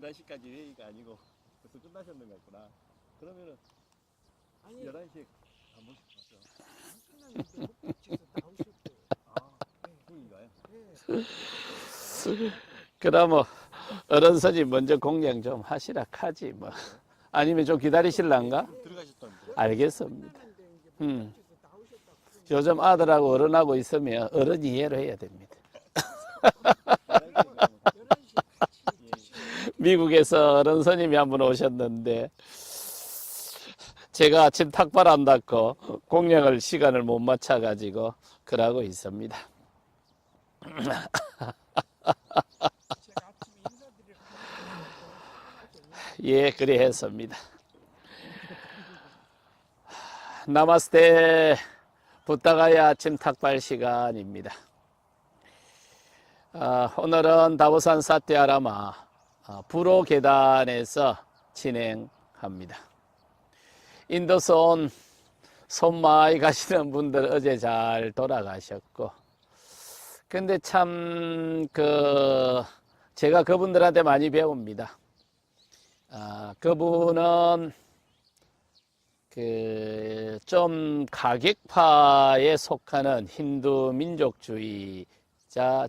11시까지 회의가 아니고 벌써 끝나셨는 것 같구나. 그러면은 아니 11시에 한 번씩 봤어요. 끝났는데 목적지에서 나오셨대요. 아, 네. 중인가요? 네. 그러면 뭐 어른 선이 먼저 공양 좀 하시라 하지 뭐. 아니면 좀 기다리실란가? 들어가셨던데. 알겠습니다. 이제 음. 요즘 아들하고 어른하고 있으면 어른 이해를 해야 됩니다. 11시 같이 예. 드시고 미국에서 어른 스님이 한 분 오셨는데 제가 아침 탁발 안 닫고 공양을 시간을 못 맞춰 가지고 그러고 있습니다. 예, 그리 했습니다. 나마스테 부타가야 아침 탁발 시간입니다. 아, 오늘은 다보산 사티아라마 아, 불호 계단에서 진행합니다. 인도서 온 손마이 가시는 분들 어제 잘 돌아가셨고 근데 참 그 제가 그분들한테 많이 배웁니다. 아, 그분은 그 좀 가객파에 속하는 힌두 민족주의자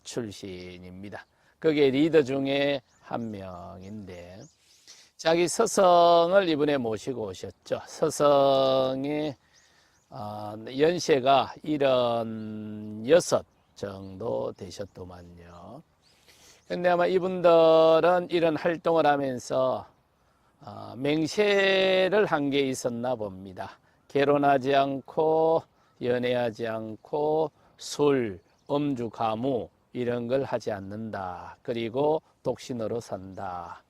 출신입니다. 그게 리더 중에 한 명인데 자기 서성을 이번에 모시고 오셨죠. 서성의 어, 연세가 76 정도 되셨더만요. 근데 아마 이분들은 이런 활동을 하면서 어, 맹세를 한 게 있었나 봅니다. 결혼하지 않고 연애하지 않고 술, 음주, 가무 이런 걸 하지 않는다. 그리고 독신으로 산다.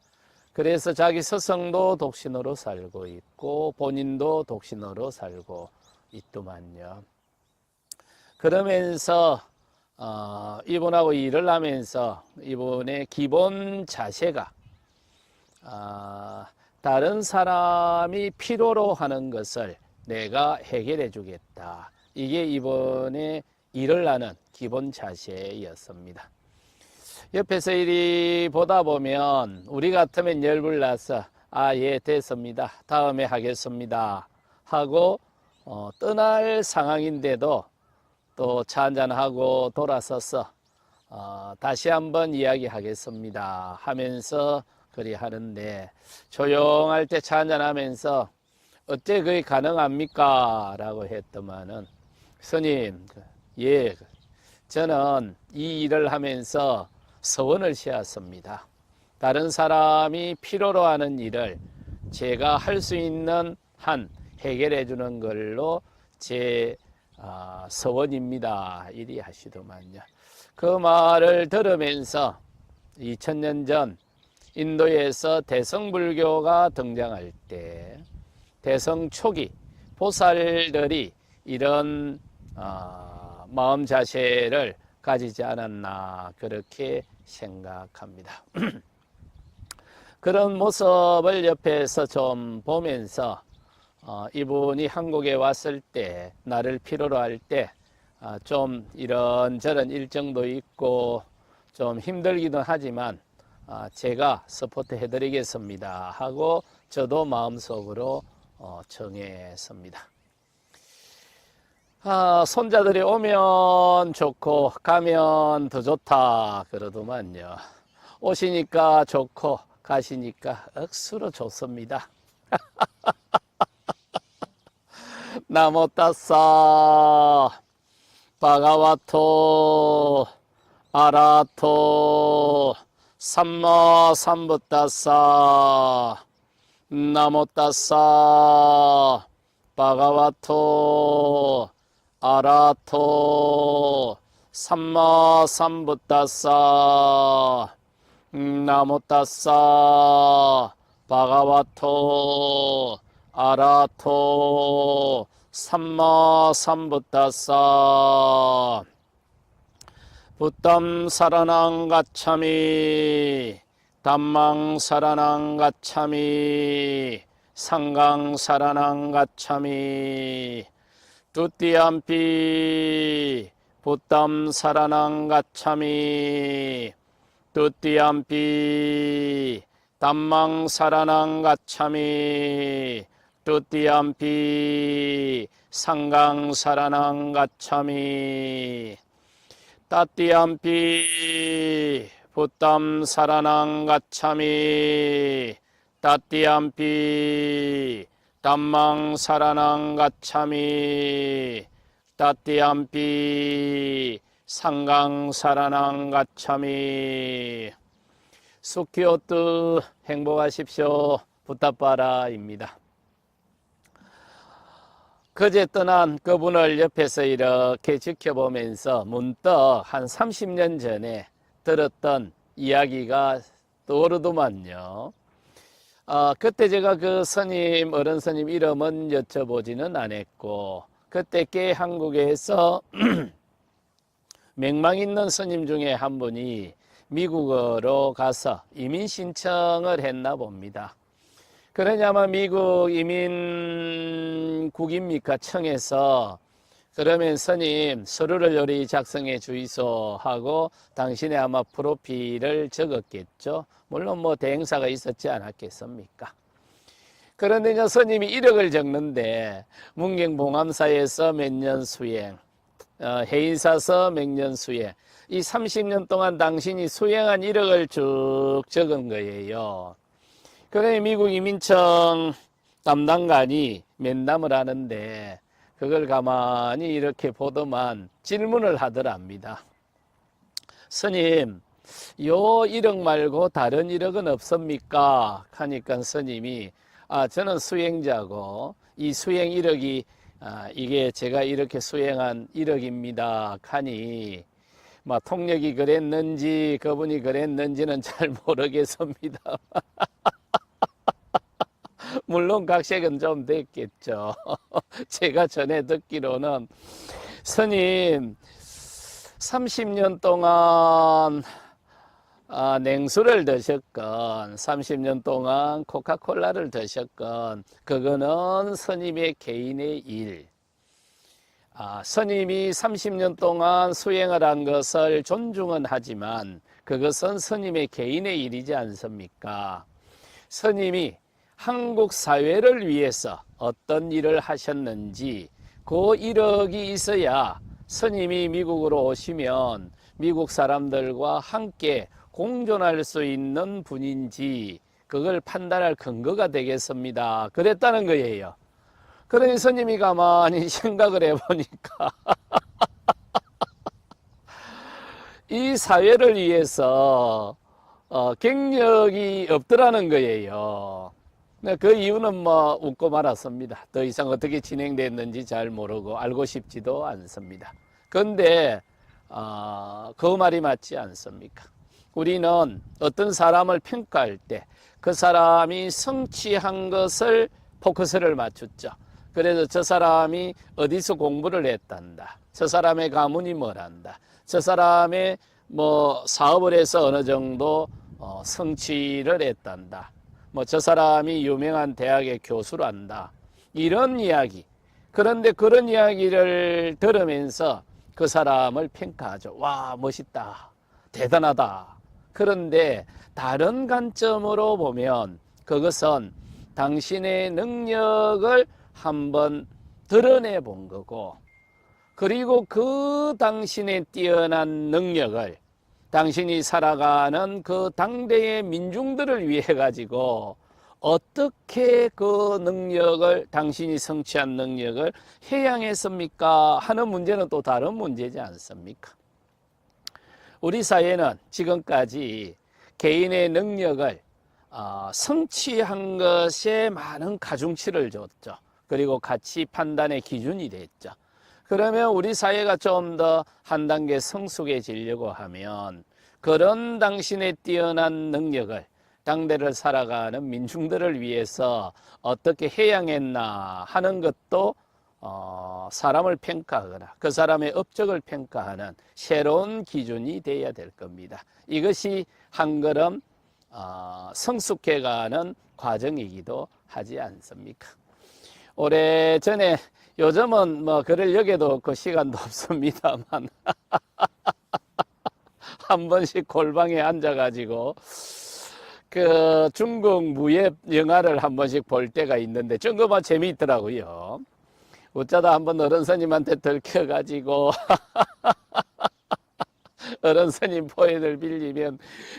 그래서 자기 스승도 독신으로 살고 있고 본인도 독신으로 살고 있더만요. 그러면서 어, 이분하고 일을 하면서 이분의 기본 자세가 아, 다른 사람이 필요로 하는 것을 내가 해결해 주겠다. 이게 이번에 일을 하는 기본 자세였습니다. 옆에서 이리 보다 보면 우리 같으면 열불 나서 아, 예, 됐습니다. 다음에 하겠습니다. 하고 어, 떠날 상황인데도 또 차 한잔하고 돌아서서 어, 다시 한번 이야기하겠습니다 하면서 그리 하는데 조용할 때 차 한잔하면서 어째 그게 가능합니까? 라고 했더만은 스님 예 저는 이 일을 하면서 서원을 세웠습니다. 다른 사람이 필요로 하는 일을 제가 할 수 있는 한 해결해 주는 걸로 제 아, 서원입니다. 이리 하시더만요. 그 말을 들으면서 2000년 전 인도에서 대성불교가 등장할 때 대성 초기 보살들이 이런 아, 마음 자세를 가지지 않았나 그렇게 생각합니다. 그런 모습을 옆에서 좀 보면서 어, 이분이 한국에 왔을 때 나를 필요로 할때좀 이런저런 일정도 있고 좀 힘들기도 하지만 아, 제가 서포트 해드리겠습니다 하고 저도 마음속으로 어, 정했습니다. 아, 손자들이 오면 좋고 가면 더 좋다 그러더만요. 오시니까 좋고 가시니까 억수로 좋습니다. 나모 따싸 바가와토 아라토 삼마 삼부따싸 나모 따싸 바가와토 아라토 삼마 삼부따싸 나모 따싸 바가와토. 아라토. 삼마 삼부따싸 부담 사라낭 가참이 담망 사라낭 가참이 상강 사라낭 가참이 뚜띠암피 부담 사라낭 가참이. 뚜띠암피 담망 사라낭 가차미 뚜띠암피 상강 사라낭 가차미 따띠암피 부담 사라낭 가차미 따띠암피 담망 사라낭 가차미 따띠암피 상강 사라낭 가차미 수키오트 행복하십시오 부탁바라입니다. 그제 떠난 그분을 옆에서 이렇게 지켜보면서 문득 한 30년 전에 들었던 이야기가 떠오르더만요. 어, 그때 제가 그 스님, 어른 스님 이름은 여쭤보지는 않았고, 그때 꽤 한국에서 맹망 있는 스님 중에 한 분이 미국으로 가서 이민 신청을 했나 봅니다. 그러냐면 미국 이민국입니까? 청에서 그러면 스님 서류를 요리 작성해 주이소 하고 당신의 아마 프로필을 적었겠죠. 물론 뭐 대행사가 있었지 않았겠습니까? 그런데 이제 스님이 이력을 적는데 문경봉암사에서 몇 년 수행, 어, 해인사서 몇 년 수행, 이 30년 동안 당신이 수행한 이력을 쭉 적은 거예요. 그래 미국 이민청 담당관이 면담을 하는데 그걸 가만히 이렇게 보더만 질문을 하더랍니다. 스님, 요 이력 말고 다른 이력은 없습니까? 하니까 스님이 아 저는 수행자고 이 수행 이력이 아, 이게 제가 이렇게 수행한 이력입니다. 하니 막 통역이 그랬는지 그분이 그랬는지는 잘 모르겠습니다. 물론 각색은 좀 됐겠죠. 제가 전에 듣기로는 스님 30년 동안 아, 냉수를 드셨건 30년 동안 코카콜라를 드셨건 그거는 스님의 개인의 일. 아, 스님이 30년 동안 수행을 한 것을 존중은 하지만 그것은 스님의 개인의 일이지 않습니까? 스님이 한국 사회를 위해서 어떤 일을 하셨는지 그 이력이 있어야 스님이 미국으로 오시면 미국 사람들과 함께 공존할 수 있는 분인지 그걸 판단할 근거가 되겠습니다. 그랬다는 거예요. 그러니 스님이 가만히 생각을 해보니까 이 사회를 위해서 어, 경력이 없더라는 거예요. 네, 그 이유는 뭐 웃고 말았습니다. 더 이상 어떻게 진행됐는지 잘 모르고 알고 싶지도 않습니다. 그런데 어, 그 말이 맞지 않습니까? 우리는 어떤 사람을 평가할 때 그 사람이 성취한 것을 포커스를 맞췄죠. 그래서 저 사람이 어디서 공부를 했단다. 저 사람의 가문이 뭐란다. 저 사람의 뭐 사업을 해서 어느 정도 어, 성취를 했단다. 뭐 저 사람이 유명한 대학의 교수란다. 이런 이야기. 그런데 그런 이야기를 들으면서 그 사람을 평가하죠. 와, 멋있다. 대단하다. 그런데 다른 관점으로 보면 그것은 당신의 능력을 한번 드러내 본 거고, 그리고 그 당신의 뛰어난 능력을 당신이 살아가는 그 당대의 민중들을 위해 가지고 어떻게 그 능력을 당신이 성취한 능력을 해양했습니까 하는 문제는 또 다른 문제지 않습니까? 우리 사회는 지금까지 개인의 능력을 어, 성취한 것에 많은 가중치를 줬죠. 그리고 가치 판단의 기준이 됐죠. 그러면 우리 사회가 좀 더 한 단계 성숙해지려고 하면 그런 당신의 뛰어난 능력을 당대를 살아가는 민중들을 위해서 어떻게 해양했나 하는 것도 어, 사람을 평가하거나 그 사람의 업적을 평가하는 새로운 기준이 되어야 될 겁니다. 이것이 한 걸음 어, 성숙해가는 과정이기도 하지 않습니까? 오래 전에 요즘은 뭐 글을 여기도 없고 시간도 없습니다만 한 번씩 골방에 앉아가지고 그 중국 무협 영화를 한 번씩 볼 때가 있는데 중국만 재미있더라고요. 어쩌다 한 번 어른 스님한테 들켜가지고 어른 스님 포인을 빌리면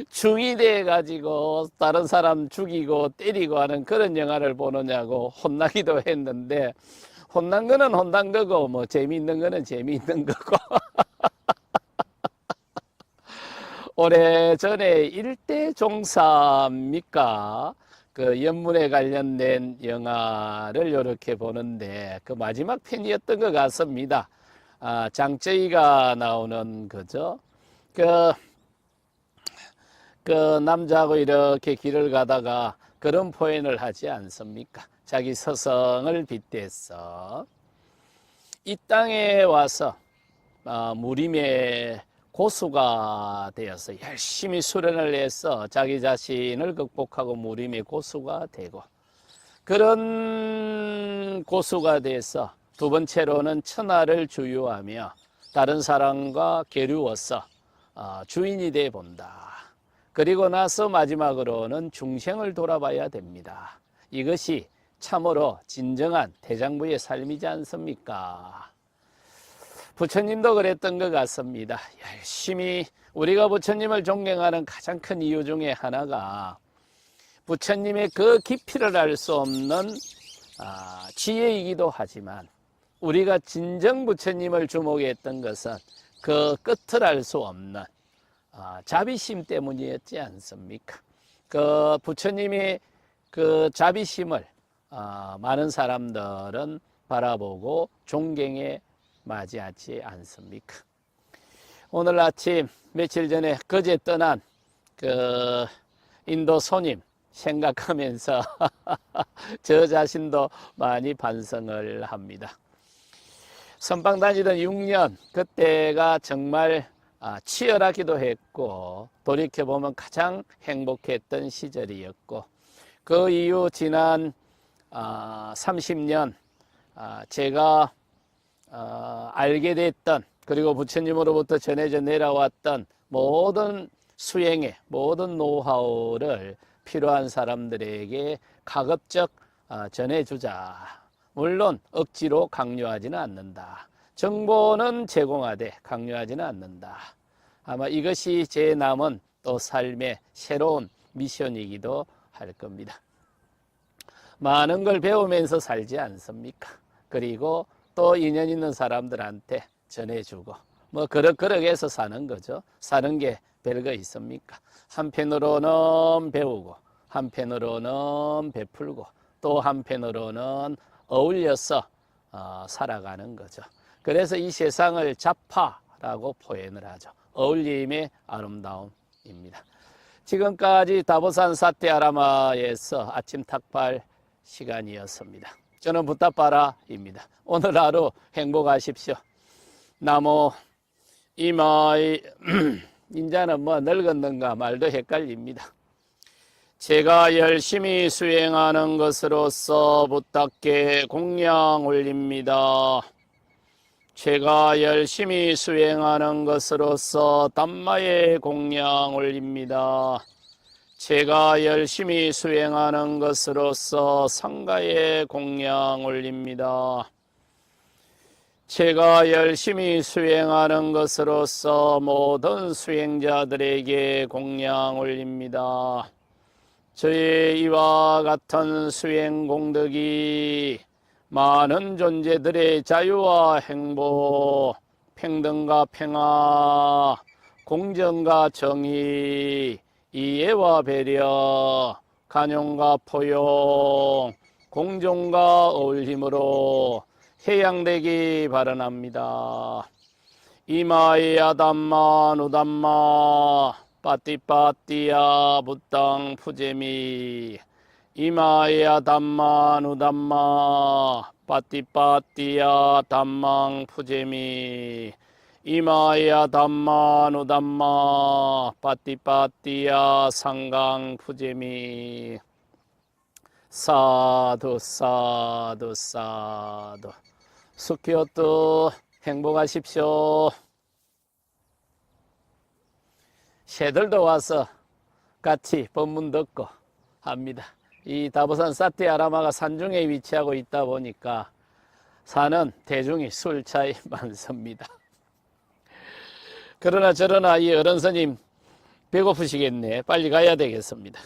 중이 돼가지고 다른 사람 죽이고 때리고 하는 그런 영화를 보느냐고 혼나기도 했는데 혼난 거는 혼난 거고 뭐 재미있는 거는 재미있는 거고 오래전에 일대 종사입니까? 그 연문에 관련된 영화를 이렇게 보는데 그 마지막 편이었던 것 같습니다. 아, 장쩌이가 나오는 거죠. 그, 그 남자하고 이렇게 길을 가다가 그런 포인을 하지 않습니까? 자기 서성을 빗대서 이 땅에 와서 아, 무림의 고수가 되어서 열심히 수련을 해서 자기 자신을 극복하고 무림의 고수가 되고 그런 고수가 돼서 두 번째로는 천하를 주유하며 다른 사람과 겨루어서 어, 주인이 돼 본다. 그리고 나서 마지막으로는 중생을 돌아봐야 됩니다. 이것이 참으로 진정한 대장부의 삶이지 않습니까? 부처님도 그랬던 것 같습니다. 열심히 우리가 부처님을 존경하는 가장 큰 이유 중에 하나가 부처님의 그 깊이를 알 수 없는 아, 지혜이기도 하지만 우리가 진정 부처님을 주목했던 것은 그 끝을 알 수 없는 아, 자비심 때문이었지 않습니까? 그 부처님의 그 자비심을 아, 많은 사람들은 바라보고 존경에 맞이하지 않습니까? 오늘 아침 며칠 전에 거제 떠난 그 인도 손님 생각하면서 저 자신도 많이 반성을 합니다. 선방 다니던 6년 그때가 정말 아, 치열하기도 했고 돌이켜보면 가장 행복했던 시절이었고 그 이후 지난 아, 30년 아, 제가 어, 알게 됐던 그리고 부처님으로부터 전해져 내려왔던 모든 수행의 모든 노하우를 필요한 사람들에게 가급적 어, 전해주자. 물론 억지로 강요하지는 않는다. 정보는 제공하되 강요하지는 않는다. 아마 이것이 제 남은 또 삶의 새로운 미션이기도 할 겁니다. 많은 걸 배우면서 살지 않습니까? 그리고 또 인연 있는 사람들한테 전해주고 뭐 그럭그럭 해서 사는 거죠. 사는 게 별거 있습니까? 한편으로는 배우고 한편으로는 베풀고 또 한편으로는 어울려서 어, 살아가는 거죠. 그래서 이 세상을 자파라고 표현을 하죠. 어울림의 아름다움입니다. 지금까지 다보산 사태 아라마에서 아침 탁발 시간이었습니다. 저는 부타빠라입니다. 오늘 하루 행복하십시오. 나무 이마이 인자는 뭐 늙었는가 말도 헷갈립니다. 제가 열심히 수행하는 것으로서 부탁께 공양 올립니다. 제가 열심히 수행하는 것으로서 담마의 공양 올립니다. 제가 열심히 수행하는 것으로서 상가의 공양 올립니다. 제가 열심히 수행하는 것으로서 모든 수행자들에게 공양 올립니다. 저의 이와 같은 수행 공덕이 많은 존재들의 자유와 행복, 평등과 평화, 공정과 정의, 이해와 배려, 간용과 포용, 공정과 어울림으로 해양되기 바라납니다. 이마에 아담마 누담마 빠띠빠띠야 부땅 푸제미 이마에 아담마 누담마 빠띠빠띠야 담망 푸제미 이마야 담마 누담마 빠띠빠띠야 상강 푸제미 사두 사두 사두 수키오또 행복하십시오 새들도 와서 같이 법문 듣고 합니다. 이 다보산 사티아라마가 산중에 위치하고 있다 보니까 산은 대중이 술 차이 많습니다. 그러나 저러나 이 어른 스님 배고프시겠네. 빨리 가야 되겠습니다.